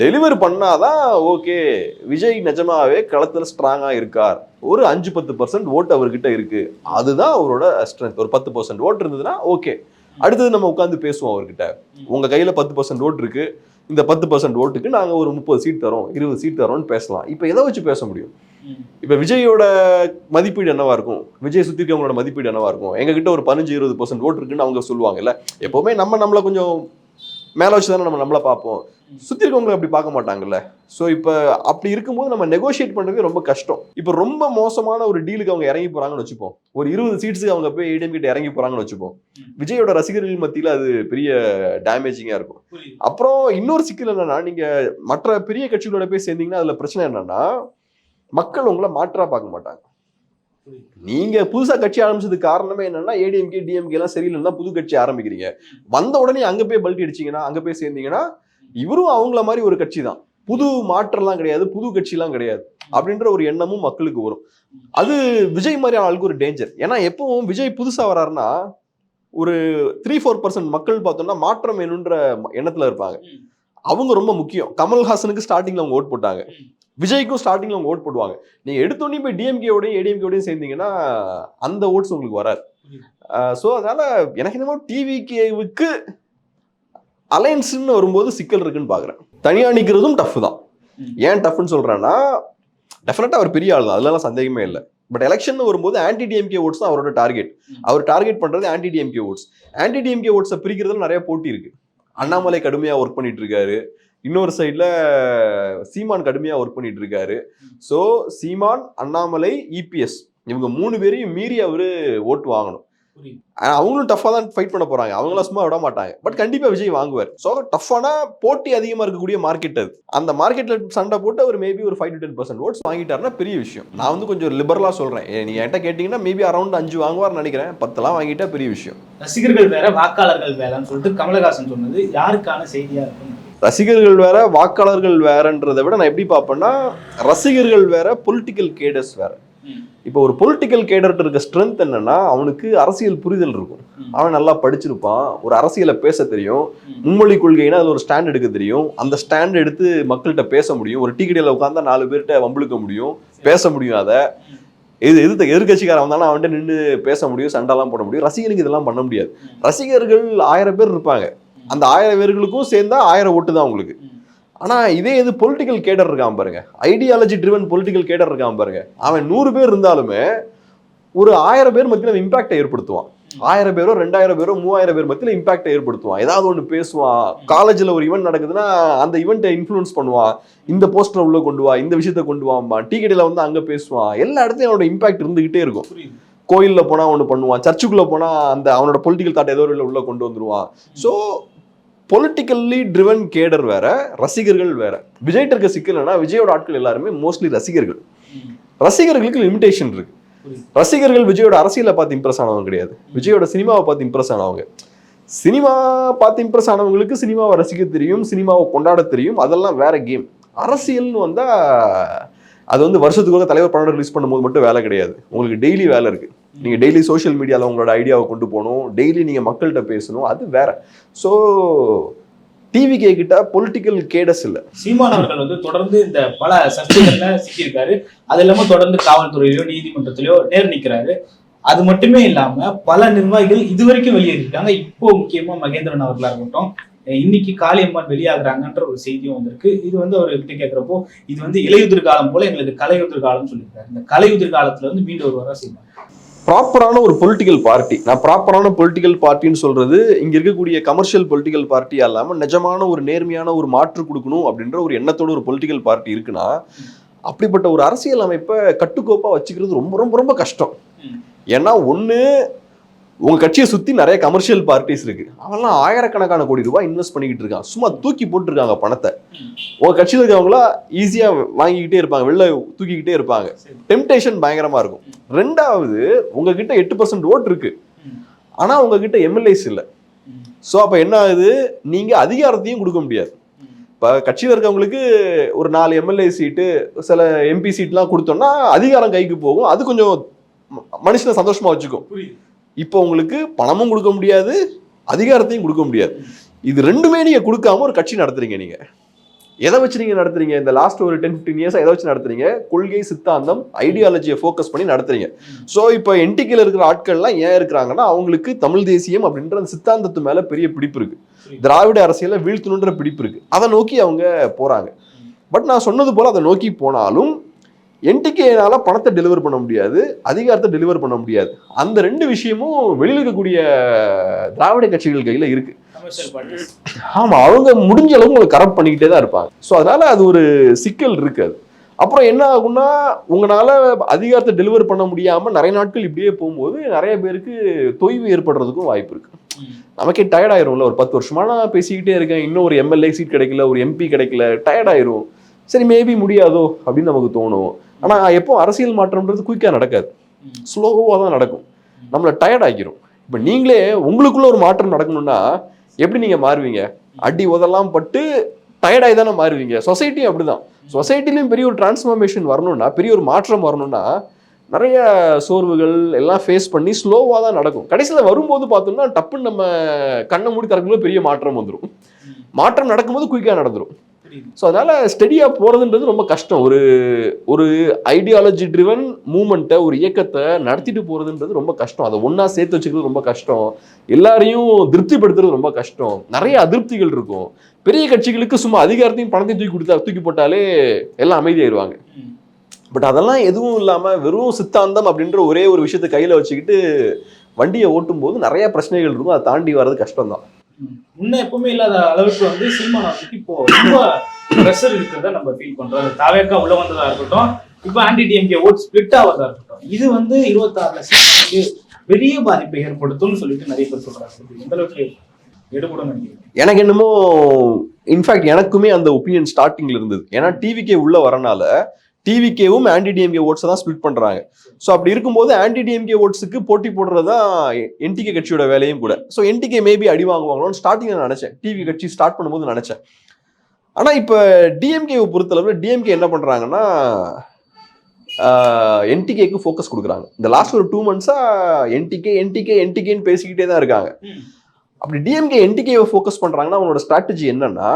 டெலிவரி பண்ணாதான் ஓகே விஜய் நிஜமாவே களத்தில் ஸ்ட்ராங்காக இருக்கார். ஒரு அஞ்சு பத்து பர்சன்ட் ஓட்டு அவர்கிட்ட இருக்கு. அதுதான் அவரோட ஸ்ட்ரென்த் ஒரு பத்து பர்சன்ட் ஓட்டு இருந்ததுன்னா ஓகே அடுத்தது நம்ம உட்காந்து பேசுவோம் அவர்கிட்ட. உங்க கையில பத்து பர்சன்ட் ஓட்டு இருக்கு. இந்த பத்து பர்சன்ட் ஓட்டுக்கு நாங்க ஒரு முப்பது சீட் தரோம் இருபது சீட் தரோம்னு பேசலாம். இப்போ எதை வச்சு பேச முடியும்? இப்போ விஜயோட மதிப்பீடு என்னவா இருக்கும்? விஜய் சுத்தி இருக்கவங்களோட மதிப்பீடு என்னவா இருக்கும்? எங்க கிட்ட ஒரு பதினஞ்சு இருபது பர்சன்ட் ஓட்டு இருக்குன்னு அவங்க சொல்லுவாங்கல்ல எப்பவுமே நம்ம நம்மள கொஞ்சம் மேல வச்சு தானே நம்ம நம்மள பார்ப்போம். சுத்தி இருக்கவங்களை அப்படி பார்க்க மாட்டாங்கல்ல. ஸோ இப்போ அப்படி இருக்கும்போது நம்ம நெகோஷியேட் பண்றது ரொம்ப கஷ்டம். இப்போ ரொம்ப மோசமான ஒரு டீலுக்கு அவங்க இறங்கி போறாங்கன்னு வச்சுப்போம். ஒரு இருபது சீட்ஸுக்கு அவங்க போய் ஏடிஎம் கிட்ட இறங்கி போறாங்கன்னு வச்சுப்போம். விஜயோட ரசிகர்கள் மத்தியில அது பெரிய டேமேஜிங்கா இருக்கும். அப்புறம் இன்னொரு சிக்கல் என்னன்னா நீங்க மற்ற பெரிய கட்சிகளோட போய் சேர்ந்தீங்கன்னா அதுல பிரச்சனை என்னன்னா மக்கள் உங்களை மாற்றா பார்க்க மாட்டாங்க. நீங்க புதுசா கட்சி ஆரம்பிச்சதுக்கு காரணமே என்னன்னா ஏடிஎம்கே டிஎம்கே எல்லாம் சரியில்லைன்னா புது கட்சி ஆரம்பிக்கிறீங்க. வந்த உடனே அங்க போய் பல்டி அடிச்சீங்கன்னா அங்க போய் சேர்ந்தீங்கன்னா இவரும் அவங்கள மாதிரி ஒரு கட்சி தான் புது மாற்றம்லாம் கிடையாது புது கட்சிலாம் கிடையாது அப்படின்ற ஒரு எண்ணமும் மக்களுக்கு வரும். அது விஜய் மாதிரியான ஆளுக்கு ஒரு டேஞ்சர் ஏன்னா எப்பவும் விஜய் புதுசா வராருன்னா ஒரு த்ரீ ஃபோர் பர்சன்ட் மக்கள் பார்த்தோம்னா மாற்றம் வேணுன்ற எண்ணத்துல இருப்பாங்க. அவங்க ரொம்ப முக்கியம். கமல்ஹாசனுக்கு ஸ்டார்டிங்ல அவங்க ஓட் போட்டாங்க. விஜய்க்கும் ஸ்டார்டிங்ல அவங்க ஓட் போடுவாங்க. நீங்க எடுத்தோடனே போய் டிஎம்கேவோடய ஏடிஎம்கேவோடய சேர்ந்தீங்கன்னா அந்த ஓட்ஸ் உங்களுக்கு வராது. ஸோ அதனால எனக்கு என்னமோ டிவிகேவுக்கு அலையன்ஸ்னு வரும்போது சிக்கல் இருக்குன்னு பார்க்குறேன் தனியாக நிற்கிறதும் டஃப் தான். ஏன் டஃப்னு சொல்கிறேன்னா டெஃபினட்டாக அவர் பெரிய ஆள் தான். அதெல்லாம் சந்தேகமே இல்லை. பட் எலெக்ஷன் வரும்போது ஆன்டி டிஎம்கே ஓட்ஸ் தான் அவரோட டார்கெட் அவர் டார்கெட் பண்ணுறது anti DMK votes anti DMK ஓட்ஸை பிரிக்கிறதுல நிறைய போட்டி இருக்கு. அண்ணாமலை கடுமையாக ஒர்க் பண்ணிட்டு இருக்காரு. இன்னொரு சைடில் சீமான் கடுமையாக ஒர்க் பண்ணிட்டு இருக்காரு. ஸோ சீமான் அண்ணாமலை இபிஎஸ் இவங்க மூணு பேரையும் மீறி அவர் ஓட்டு வாங்கணும். அவங்களும் டஃப்பாக தான் ஃபைட் பண்ண போறாங்க. அவங்களாம் சும்மா விட மாட்டாங்க. பட் கண்டிப்பா விஜய் வாங்குவார். ஸோ டஃப்பான போட்டி அதிகமா இருக்கக்கூடிய மார்க்கெட் அது. அந்த மார்க்கெட்ல சண்டை போட்டு அவர் மேபி ஒரு five to ten percent votes வாங்கிட்டாருன்னா பெரிய விஷயம். நான் வந்து கொஞ்சம் லிபரலா சொல்றேன். நீங்க என்கிட்ட கேட்டீங்கன்னா மேபி அரௌண்ட் அஞ்சு வாங்குவார்னு நினைக்கிறேன். பத்தெல்லாம் வாங்கிட்டா பெரிய விஷயம். ரசிகர்கள் வேற வாக்காளர்கள் வேறன்னு சொல்லிட்டு கமலஹாசன் சொன்னது யாருக்கான செய்தியா இருக்கும்? ரசிகர்கள் வேற வாக்காளர்கள் வேறன்றதை விட நான் எப்படி பார்ப்பேன்னா ரசிகர்கள் வேற பொலிட்டிக்கல் கேடர்ஸ் வேற. இப்போ ஒரு பொலிட்டிக்கல் கேடர்கிட்ட இருக்க ஸ்ட்ரென்த் என்னன்னா அவனுக்கு அரசியல் புரிதல் இருக்கும். அவன் நல்லா படிச்சிருப்பான் ஒரு அரசியலை பேச தெரியும். மும்மொழி கொள்கைனா அது ஒரு ஸ்டாண்ட் எடுக்க தெரியும். அந்த ஸ்டாண்ட் எடுத்து மக்கள்கிட்ட பேச முடியும். ஒரு டீ கடையில் உட்காந்தா நாலு பேர்கிட்ட வம்பிழுக்க முடியும். பேச முடியும் அதை. எது எதிர்த்த எதிர்கட்சிக்காரன் வந்தாலும் அவன்கிட்ட நின்று பேச முடியும் சண்டைலாம் போட முடியும். ரசிகனுக்கு இதெல்லாம் பண்ண முடியாது. ரசிகர்கள் ஆயிரம் பேர் இருப்பாங்க. அந்த ஆயிரம் பேர்களுக்கும் சேர்ந்தா ஆயிரம் ஓட்டு தான் உங்களுக்கு ஆனால் இதே இது பொலிட்டிக்கல் கேடர் இருக்கான் பாருங்க. ஐடியாலஜி ட்ரிவன் பொலிட்டிக்கல் கேடர் இருக்கான் பாருங்க. அவன் நூறு பேர் இருந்தாலுமே ஒரு ஆயிரம் பேர் மத்தியில இம்பாக்டை ஏற்படுத்துவான். ஆயிரம் பேரோ ரெண்டாயிரம் பேரோ மூவாயிரம் பேர் மத்தியில் இம்பாக்டை ஏற்படுத்துவான். ஏதாவது ஒன்று பேசுவான் காலேஜில் ஒரு ஈவெண்ட் நடக்குதுன்னா அந்த ஈவெண்ட்டை இன்ஃப்ளூயன்ஸ் பண்ணுவான் இந்த போஸ்டர் உள்ள கொண்டு வா இந்த விஷயத்த கொண்டு வாம்பா டீ வந்து அங்கே பேசுவான் எல்லா இடத்துலையும் அவனோட இம்பாக்ட் இருந்துகிட்டே இருக்கும். கோயிலில் போனால் ஒன்று பண்ணுவான். சர்ச்சுக்குள்ளே போனால் அந்த அவனோட பொலிட்டிக்கல் தாட் ஏதோ ஒரு உள்ள கொண்டு வந்துருவான். ஸோ பொலிட்டிக்கல்லி ட்ரிவன் கேடர் வேற ரசிகர்கள் வேற. விஜய்கிட்ட இருக்க சிக்கல் விஜயோட ஆட்கள் எல்லாருமே மோஸ்ட்லி ரசிகர்கள். ரசிகர்களுக்கு லிமிடேஷன் இருக்கு. ரசிகர்கள் விஜயோட அரசியலை பார்த்து இம்ப்ரெஸ் ஆனவங்க கிடையாது. விஜயோட சினிமாவை பார்த்து இம்ப்ரெஸ் ஆனவங்க. சினிமா பார்த்து இம்ப்ரெஸ் ஆனவங்களுக்கு சினிமாவை ரசிக்க தெரியும் சினிமாவை கொண்டாட தெரியும். அதெல்லாம் வேற கேம் அரசியல்னு வந்தால் அது வந்து வருஷத்துக்கு ஒரு தலைவர் படம் ரிலீஸ் பண்ணும்போது மட்டும் வேலை கிடையாது. உங்களுக்கு டெய்லி வேலை இருக்குது நீங்கள் டெய்லி சோஷியல் மீடியாவில் உங்களோட ஐடியாவை கொண்டு போகணும். டெய்லி நீங்கள் மக்கள்கிட்ட பேசணும். அது வேற. ஸோ டிவி கிட்ட பொலிட்டிக்கல் கேடஸ் இல்லை. சீமான் அவர்கள் வந்து தொடர்ந்து இந்த பல சர்ச்சைகள்ல சிக்கியிருக்காரு. அது இல்லாம தொடர்ந்து காவல்துறையிலயோ நீதிமன்றத்திலயோ நேர் நிக்கிறாரு. அது மட்டுமே இல்லாம பல நிர்வாகிகள் இதுவரைக்கும் வெளியேறிருக்காங்க இப்போ முக்கியமா மகேந்திரன் அவர்களா இருக்கட்டும் இன்னைக்கு காளியம்மன் வெளியாகிறாங்கன்ற ஒரு செய்தியும் வந்திருக்கு. இது வந்து அவர் கிட்ட கேட்கிறப்போ இது வந்து இலையுதிர் காலம் போல எங்களுக்கு கலையுதிர் காலம் சொல்லியிருக்காரு. இந்த கலையுதிர் காலத்துல வந்து மீண்டும் ஒருவராக சீமான்? ப்ராப்பரான ஒரு பொலிட்டிக்கல் பார்ட்டி நான் ப்ராப்பரான பொலிட்டிக்கல் பார்ட்டின்னு சொல்றது இங்க இருக்கக்கூடிய கமர்ஷியல் பொலிட்டிக்கல் பார்ட்டி அல்லாம நிஜமான ஒரு நேர்மையான ஒரு மாற்று கொடுக்கணும் அப்படின்ற ஒரு எண்ணத்தோட ஒரு பொலிட்டிக்கல் பார்ட்டி இருக்குன்னா அப்படிப்பட்ட ஒரு அரசியல் அமைப்பை கட்டுக்கோப்பா வச்சுக்கிறது ரொம்ப ரொம்ப ரொம்ப கஷ்டம். ஏன்னா ஒண்ணு உங்கள் கட்சியை சுற்றி நிறைய கமர்ஷியல் பார்ட்டிஸ் இருக்குது அவெல்லாம் ஆயிரக்கணக்கான கோடி ரூபாய் இன்வெஸ்ட் பண்ணிக்கிட்டு இருக்கான். சும்மா தூக்கி போட்டுருக்காங்க பணத்தை. உங்கள் கட்சியில் இருக்கிறவங்களா ஈஸியாக வாங்கிக்கிட்டே இருப்பாங்க. வெளில தூக்கிக்கிட்டே இருப்பாங்க. டெம்டேஷன் பயங்கரமாக இருக்கும். ரெண்டாவது உங்ககிட்ட எட்டு பர்சன்ட் ஓட் இருக்கு. ஆனால் உங்ககிட்ட எம்எல்ஏஸ் இல்லை. ஸோ அப்போ என்ன ஆகுது? நீங்கள் அதிகாரத்தையும் கொடுக்க முடியாது. இப்போ கட்சியில் இருக்கவங்களுக்கு ஒரு நாலு எம்எல்ஏ சீட்டு சில எம்பி சீட்லாம் கொடுத்தோம்னா அதிகாரம் கைக்கு போகும். அது கொஞ்சம் மனுஷனை சந்தோஷமாக வச்சுக்கும். இப்போ உங்களுக்கு பணமும் கொடுக்க முடியாது அதிகாரத்தையும் கொடுக்க முடியாது. இது ரெண்டுமே நீங்க கொடுக்காம ஒரு கட்சி நடத்துறீங்க நீங்க. எதை வச்சு நீங்க நடத்துறீங்க? இந்த லாஸ்ட் ஒரு டென் ஃபிஃப்டீன் இயர்ஸ் எதை வச்சு நடத்துறீங்க? கொள்கை சித்தாந்தம் ஐடியாலஜியை ஃபோக்கஸ் பண்ணி நடத்துறீங்க. ஸோ இப்போ என்டிக்கில் இருக்கிற ஆட்கள்லாம் ஏன் இருக்கிறாங்கன்னா அவங்களுக்கு தமிழ் தேசியம் அப்படின்ற அந்த சித்தாந்தத்து மேல பெரிய பிடிப்பு இருக்கு. திராவிட அரசியலை வீழ்த்தணுன்ற பிடிப்பு இருக்கு. அதை நோக்கி அவங்க போறாங்க. பட் நான் சொன்னது போல அதை நோக்கி போனாலும் என்டிகேனால் பணத்தை டெலிவர் பண்ண முடியாது அதிகாரத்தை டெலிவர் பண்ண முடியாது. அந்த ரெண்டு விஷயமும் வெளியில் இருக்கக்கூடிய திராவிட கட்சிகள் கையில் இருக்கு. ஆமாம் அவங்க முடிஞ்ச அளவுக்கு உங்களை கரப்ட் பண்ணிக்கிட்டே தான் இருப்பாங்க. ஸோ அதனால அது ஒரு சிக்கல் இருக்கு அது அப்புறம் என்ன ஆகும்னா உங்களால் அதிகாரத்தை டெலிவர் பண்ண முடியாமல் நிறைய நாட்கள் இப்படியே போகும்போது நிறைய பேருக்கு தொய்வு ஏற்படுறதுக்கும் வாய்ப்பு இருக்குது நமக்கே டயர்ட் ஆயிரும்ல ஒரு பத்து வருஷமா நான் பேசிக்கிட்டே இருக்கேன். இன்னும் ஒரு எம்எல்ஏ சீட் கிடைக்கல ஒரு எம்பி கிடைக்கல டயர்ட் ஆயிரும். சரி மேபி முடியாதோ அப்படின்னு நமக்கு தோணும். ஆனால் எப்போ அரசியல் மாற்றம்ன்றது குயிக்காக நடக்காது. ஸ்லோவாக தான் நடக்கும். நம்மளை டயர்ட் ஆக்கிரும். இப்போ நீங்களே உங்களுக்குள்ள ஒரு மாற்றம் நடக்கணும்னா எப்படி நீங்கள் மாறுவீங்க? அடி உதெல்லாம் பட்டு டயர்டாகி தானே மாறுவீங்க. சொசைட்டியும் அப்படிதான். சொசைட்டிலையும் பெரிய ஒரு டிரான்ஸ்ஃபார்மேஷன் வரணும்னா பெரிய ஒரு மாற்றம் வரணும்னா நிறைய சோர்வுகள் எல்லாம் ஃபேஸ் பண்ணி ஸ்லோவாக தான் நடக்கும். கடைசியில் வரும்போது பார்த்தோம்னா டப்புன்னு நம்ம கண்ணை மூடி திறக்கும்போது பெரிய மாற்றம் வந்துடும் மாற்றம் நடக்கும்போது குயிக்காக நடந்துடும் ஸோ அதனால ஸ்டெடியாக போகிறதுன்றது ரொம்ப கஷ்டம். ஒரு ஒரு ஐடியாலஜி ட்ரிவன் மூமெண்ட்டை ஒரு இயக்கத்தை நடத்திட்டு போகிறதுன்றது ரொம்ப கஷ்டம். அதை ஒன்றா சேர்த்து வச்சுக்கிறது ரொம்ப கஷ்டம். எல்லாரையும் திருப்திப்படுத்துறது ரொம்ப கஷ்டம். நிறைய அதிருப்திகள் இருக்கும். பெரிய கட்சிகளுக்கு சும்மா அதிகாரத்தையும் பணத்தையும் தூக்கி கொடுத்தா தூக்கி போட்டாலே எல்லாம் அமைதியாயிருவாங்க. பட் அதெல்லாம் எதுவும் இல்லாமல் வெறும் சித்தாந்தம் அப்படின்ற ஒரே ஒரு விஷயத்தை கையில் வச்சுக்கிட்டு வண்டியை ஓட்டும் போது நிறைய பிரச்சனைகள் இருக்கும். அதை தாண்டி வர்றது கஷ்டம் தான் முன்ன எப்பவுமே இல்லாத அளவுக்கு வந்து சினிமா சீமானத்துக்கு இப்போ ரொம்ப ப்ரெஷர் இருக்கிறத நம்ம ஃபீல் பண்றோம். தாவேக்கா உள்ள வந்ததா இருக்கட்டும் இப்போ ஆன்டி டிஎம்கே ஓட் ஸ்பிளிட் ஆகிறதா இருக்கட்டும். இது வந்து இருபத்தாறுல சீமானுக்கு பெரிய பாதிப்பை ஏற்படுத்தும்னு சொல்லிட்டு நிறைய பேர் சொல்றாங்க. எந்த அளவுக்கு எடுபடும் எனக்கு என்னமோ இன்ஃபேக்ட் எனக்குமே அந்த ஒப்பீனியன் ஸ்டார்டிங்ல இருந்தது. ஏன்னா டிவிக்கே உள்ள வரனால டிவிகேவும் ஆன்டி டிஎம்கே ஓட்ஸை தான் ஸ்பிளிட் பண்றாங்க. ஸோ அப்படி இருக்கும்போது ஆன்டி டிஎம்கே ஓட்ஸுக்கு போட்டி போடுறது தான் என்டிகே கட்சியோட வேலையும் கூட. ஸோ என்டிகே மேபி அடி வாங்குவாங்களோன்னு ஸ்டார்டிங்ல நினைச்சேன். டிவி கட்சி ஸ்டார்ட் பண்ணும்போது நினைச்சேன். ஆனால் இப்போ டிஎம்கேவை பொறுத்தளவில் டிஎம்கே என்ன பண்ணுறாங்கன்னா என்டிகேக்கு ஃபோக்கஸ் கொடுக்குறாங்க. இந்த லாஸ்ட் ஒரு டூ மந்த்ஸாக என்டிகே என்டிகே என்டிகேன்னு பேசிக்கிட்டே தான் இருக்காங்க. அப்படி டிஎம்கே என்டிகேவை ஃபோக்கஸ் பண்ணுறாங்கன்னா அவங்களோட ஸ்ட்ராட்டஜி என்னன்னா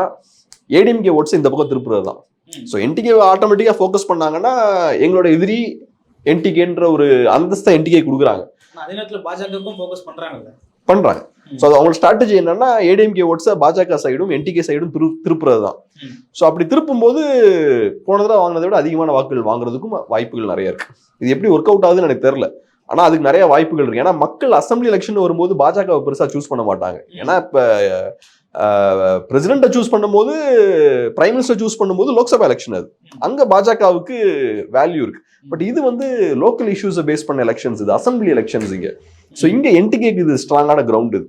ஏடிஎம்கே ஓட்ஸ் இந்த பக்கம் திருப்புறது தான் ஸோ என்டிகேவை ஆட்டோமேட்டிக்காக ஃபோக்கஸ் பண்ணாங்கன்னா எங்களோட எதிரி என்டிகேன்ற ஒரு அந்தஸ்தை என்டிகே கொடுக்குறாங்க. அதே நேரத்துல பாஜகவுக்கும் ஃபோக்கஸ் பண்றாங்கல்ல? பண்றாங்க. ஸோ அது அவங்களோட ஸ்ட்ராட்டஜி என்னன்னா ஏடிஎம்கே ஓட்ஸை பாஜக சைடும் என்டிகே சைடும் திரு திருப்புறது தான். ஸோ அப்படி திருப்பும்போது போன தடவை வாங்கினதை விட அதிகமான வாக்குகள் வாங்குறதுக்கும் வாய்ப்புகள் நிறைய இருக்கு. இது எப்படி ஒர்க் அவுட் ஆகுதுன்னு எனக்கு தெரியல. ஆனா அதுக்கு நிறைய வாய்ப்புகள் இருக்கு. ஏன்னா மக்கள் அசம்பிளி எலெக்ஷன் வரும்போது பாஜகவை பெருசா சூஸ் பண்ண மாட்டாங்க. ஏன்னா இப்ப பிரசிடென்ட்டை சூஸ் பண்ணும்போது பிரைம் மினிஸ்டர் சூஸ் பண்ணும்போது லோக்சபா எலெக்ஷன் அது. அங்க பாஜகவுக்கு வேல்யூ இருக்கு. பட் இது வந்து லோக்கல் இஷ்யூஸை பேஸ் பண்ண எலெக்ஷன்ஸ் இது அசம்பிளி எலெக்ஷன்ஸ் இங்க. ஸோ இங்க என்டிகேக்கு இது ஸ்ட்ராங்கான கிரவுண்ட் இது.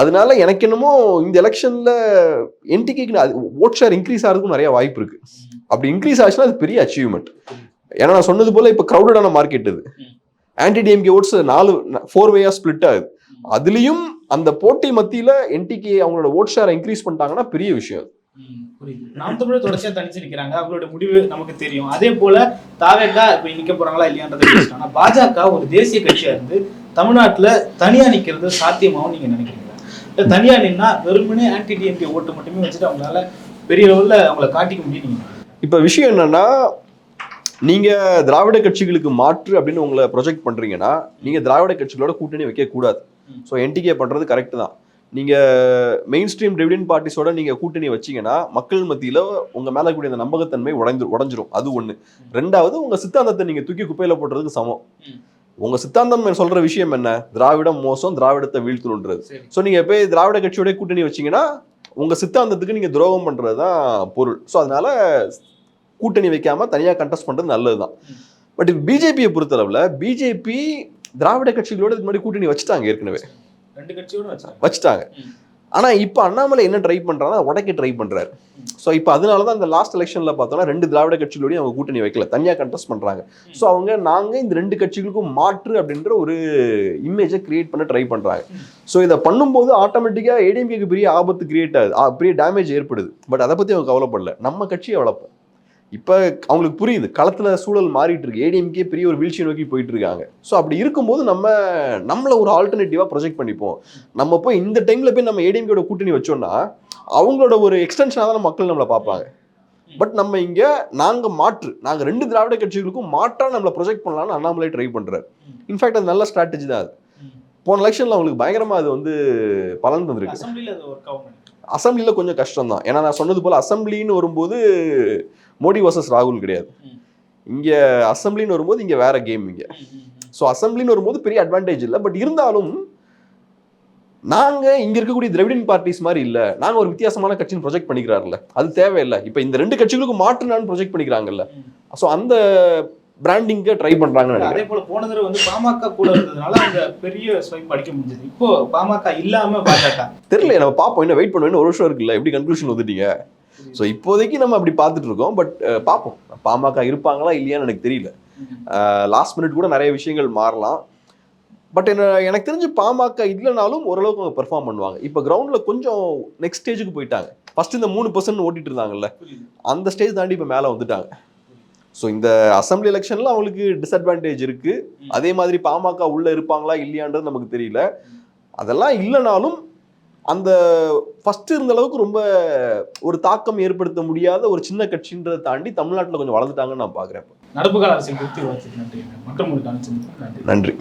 அதனால எனக்கு என்னமோ இந்த எலெக்ஷன்ல என்டிகேக்கு ஓட் ஷேர் இன்க்ரீஸ் ஆகிறதுக்கும் நிறைய வாய்ப்பு இருக்கு. அப்படி இன்க்ரீஸ் ஆச்சுன்னா அது பெரிய அச்சீவ்மெண்ட் ஏன்னா நான் சொன்னது போல இப்போ க்ரௌடடான மார்க்கெட் இது. ஆன்டி டிஎம்கே ஓட்ஸ் நாலு ஃபோர் வேயா ஸ்பிளிட் ஆகுது. அதுலயும் அந்த போட்டி மத்தியில என்டிகே அவங்களோட ஓட் ஷேரை இன்க்ரீஸ் பண்ணிட்டாங்கன்னா பெரிய விஷயம். நாம் தமிழர் தொடர்ச்சியா தனிச்சு நிக்கிறாங்க அவங்களோட முடிவு நமக்கு தெரியும் அதே போல தாவேக்கா இப்ப நிக்க போறாங்களா இல்லையான்றதை ஆனா பாஜக ஒரு தேசிய கட்சியா இருந்து தமிழ்நாட்டுல தனியா நிக்கிறது சாத்தியமாவும் நீங்க நினைக்கிறீங்களா இல்ல தனியா நின்னா வெறுமனே ஆன்டி டிஎம்கே ஓட்டு மட்டுமே வச்சுட்டு அவங்களால பெரிய லெவல்ல அவங்கள காட்டிக்க முடியும்? இப்ப விஷயம் என்னன்னா நீங்க திராவிட கட்சிகளுக்கு மாற்று அப்படின்னு உங்களை ப்ரொஜெக்ட் பண்றீங்கன்னா நீங்க திராவிட கட்சிகளோட கூட்டணி வைக்க கூடாது. ஸோ என்டிகே பண்றது கரெக்ட் தான். நீங்க மெயின் ஸ்ட்ரீம் டிவிடன் பார்ட்டிஸோட நீங்க கூட்டணி வச்சீங்கன்னா மக்கள் மத்தியில உங்க மேல கூடிய அந்த நம்பகத்தன்மை உடைந்து உடஞ்சிரும். அது ஒண்ணு. ரெண்டாவது உங்க சித்தாந்தத்தை நீங்க தூக்கி குப்பையில போடுறதுக்கு சமம். ம். உங்க சித்தாந்தம் சொல்ற விஷயம் என்ன? திராவிடம் மோசம் திராவிடத்தை வீழ்த்தணுன்றது. ஸோ நீங்க போய் திராவிட கட்சியோட கூட்டணி வச்சீங்கன்னா உங்க சித்தாந்தத்துக்கு நீங்க துரோகம் பண்றது தான் பொருள். ஸோ அதனால கூட்டணி வைக்காம தனியா கண்டெஸ்ட் பண்றது நல்லதுதான். ம். பட் பிஜேபியை பொறுத்தளவுல பிஜேபி திராவிட கட்சிகளோட இதுக்கு முன்னாடி கூட்டணி வச்சுட்டாங்க ஏற்கனவே. ரெண்டு கட்சியோட வச்சுட்டாங்க. ம். ஆனா இப்போ அண்ணாமலை என்ன ட்ரை பண்றாங்கன்னா உடைக்க ட்ரை பண்றாரு. ஸோ இப்போ அதனால தான் இந்த லாஸ்ட் எலெக்ஷன்ல பார்த்தோம்னா ரெண்டு திராவிட கட்சிகளோடய அவங்க கூட்டணி வைக்கல. தனியா கண்டெஸ்ட் பண்றாங்க. ஸோ அவங்க நாங்க இந்த ரெண்டு கட்சிகளுக்கும் மாற்று அப்படின்ற ஒரு இமேஜை கிரியேட் பண்ண ட்ரை பண்றாங்க. ஸோ இதை பண்ணும்போது ஆட்டோமேட்டிக்கா ஏடிஎம்கேக்கு பெரிய ஆபத்து கிரியேட் ஆகுது. பெரிய டேமேஜ் ஏற்படுது. பட் அதை பத்தி அவங்க கவலைப்படல. நம்ம கட்சியை வளர்ப்போம். இப்போ அவங்களுக்கு புரியுது களத்துல சூழல் மாறிட்டு இருக்கு. ஏடிஎம்கே பெரிய ஒரு வீழ்ச்சி நோக்கி போயிட்டு இருக்காங்க. ஸோ அப்படி இருக்கும்போது நம்ம நம்மள ஒரு ஆல்டர்னேட்டிவா ப்ரொஜெக்ட் பண்ணிப்போம். நம்ம போய் இந்த டைம்ல போய் நம்ம ஏடிஎம்கேட கூட்டணி வச்சோம்னா அவங்களோட ஒரு எக்ஸ்டென்ஷனாக தான் மக்கள் நம்மளை பார்ப்பாங்க. பட் நம்ம இங்க நாங்க மாற்று நாங்க ரெண்டு திராவிட கட்சிகளுக்கும் மாற்றா நம்மளை ப்ரொஜெக்ட் பண்ணலாம்னு அண்ணாமலை ட்ரை பண்றாரு. இன்ஃபேக்ட் அது நல்ல ஸ்ட்ராட்டஜி தான் அது. போன எலெக்ஷன்ல அவங்களுக்கு பயங்கரமா அது வந்து பலன் தந்திருக்கு. அசம்பிளில கொஞ்சம் கஷ்டம் தான் ஏன்னா நான் சொன்னது போல அசம்பிளின்னு வரும்போது மோடி வர்சஸ் ராகுல் கிடையாது. இங்க அசம்பிளின்னு வரும்போது இங்க வேற கேம் இங்க. ஸோ அசம்பிளின்னு வரும்போது பெரிய அட்வான்டேஜ் இல்லை. பட் இருந்தாலும் நாங்க இங்க இருக்கக்கூடிய திராவிடன் பார்ட்டிஸ் மாதிரி இல்ல. நாங்க ஒரு வித்தியாசமான கட்சின்னு ப்ரொஜெக்ட் பண்ணிக்கிறாருல்ல. அது தேவையில்லை. இப்போ இந்த ரெண்டு கட்சிகளுக்கும் மாற்று நான் ப்ரொஜெக்ட் பண்ணிக்கிறாங்கல்ல. ஸோ அந்த பிராண்டிங்க ட்ரை பண்றாங்கன்னு அதே போல போன தடவை வந்து பாமக கூட இருந்ததுனால அந்த பெரிய ஸ்வைப் அடிக்க முடிஞ்சது. இப்போ பாமக இல்லாம பாஜக. தெரியல நம்ம பார்ப்போம் என்ன வெயிட் பண்ணுவேன் ஒரு வருஷம் இருக்குல்ல. எப்படி கன்க்ளூஷன் வந்துட்டீங்க? ஸோ இப்போதைக்கு நம்ம அப்படி பார்த்துட்டு இருக்கோம் பட் பார்ப்போம். பாமக இருப்பாங்களா இல்லையான்னு எனக்கு தெரியல. லாஸ்ட் மினிட் கூட நிறைய விஷயங்கள் மாறலாம். பட் என்ன எனக்கு தெரிஞ்சு பாமக இல்லைனாலும் ஓரளவுக்கு அவங்க பெர்ஃபார்ம் பண்ணுவாங்க. இப்போ கிரவுண்டில் கொஞ்சம் நெக்ஸ்ட் ஸ்டேஜுக்கு போயிட்டாங்க. ஃபர்ஸ்ட் இந்த மூணு பர்சன்ட் ஓட்டிட்டு இருந்தாங்கல்ல அந்த ஸ்டேஜ் தாண்டி இப்போ மேலே வந்துட்டாங்க. ஸோ இந்த அசம்பிளி எலெக்ஷனில் அவங்களுக்கு டிஸ்அட்வான்டேஜ் இருக்கு. ம். அதே மாதிரி பாமக உள்ள இருப்பாங்களா இல்லையான்றது நமக்கு தெரியல. அதெல்லாம் இல்லைனாலும் அந்த ஃபர்ஸ்ட் இருந்த அளவுக்கு ரொம்ப ஒரு தாக்கம் ஏற்படுத்த முடியாத ஒரு சின்ன கட்சின்றதை தாண்டி தமிழ்நாட்டில் கொஞ்சம் வளர்ந்துட்டாங்கன்னு நான் பார்க்குறேன் நடப்பு கால அரசியல் குறித்து நன்றி.